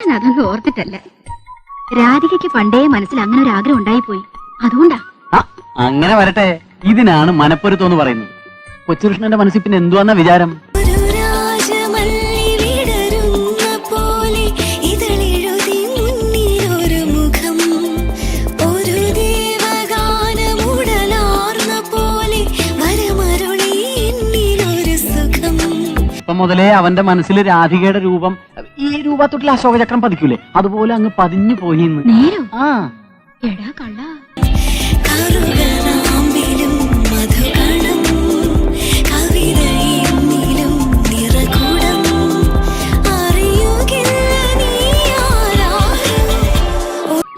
ഞാൻ അതൊന്നും ഓർത്തിട്ടല്ല. രാധികയ്ക്ക് പണ്ടേ മനസ്സിൽ അങ്ങനെ ഒരു ആഗ്രഹം ഉണ്ടായിപ്പോയി. അതുകൊണ്ടാ? അങ്ങനെ വരട്ടെ. ഇതിനാണ് മനപ്പൊരുത്തം എന്ന് പറയുന്നത്. കൊച്ചുകൃഷ്ണന്റെ മനസ്സിൽ പിന്നെ എന്തുവാന്ന വിചാരം? ഇപ്പൊ മുതലേ അവന്റെ മനസ്സിൽ രാധികയുടെ രൂപം ഈ രൂപത്തൊട്ടിൽ അശോകചക്രം പതിക്കൂലേ? അതുപോലെ അങ്ങ് പതിഞ്ഞു പോയി എന്ന്. നേരോ ആ. എടാ കള്ള.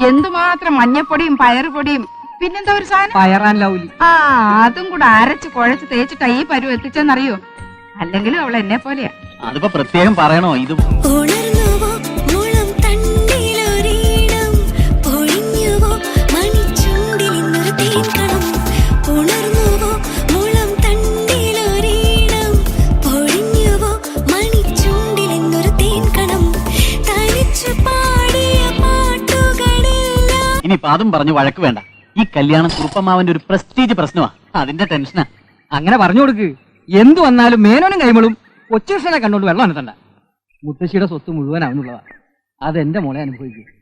എന്തുമാത്രം മഞ്ഞപ്പൊടിയും പയറുപൊടിയും പിന്നെന്താ ഒരു സാധനം? പയറാൻ ലൗലി. ആ അതും കൂടെ അരച്ച് കുഴച്ച് തേച്ചിട്ടാ ഈ പരുവ് എത്തിച്ചെന്നറിയോ? അല്ലെങ്കിലും അവൾ എന്നെ പോലെയാ. അതിപ്പോ പ്രത്യേകം പറയണോ? ഇത് ഇനിയിപ്പൊ അതും പറഞ്ഞു വഴക്ക് വേണ്ട. ഈ കല്യാണം കുറുപ്പമാവന്റെ ഒരു പ്രസ്റ്റീജ് പ്രശ്നമാ. അതിന്റെ ടെൻഷനാ. അങ്ങനെ പറഞ്ഞു കൊടുക്ക്. എന്തു വന്നാലും മേനോനും കൈമളും കൊച്ചുകൃഷ്ണനെ കണ്ടോണ്ട് വെള്ളം അനത്തണ്ട മുത്തശ്ശിയുടെ സ്വത്ത് മുഴുവൻ അവനുള്ളതാ. അതെന്റെ മോളെ അനുഭവിക്കും.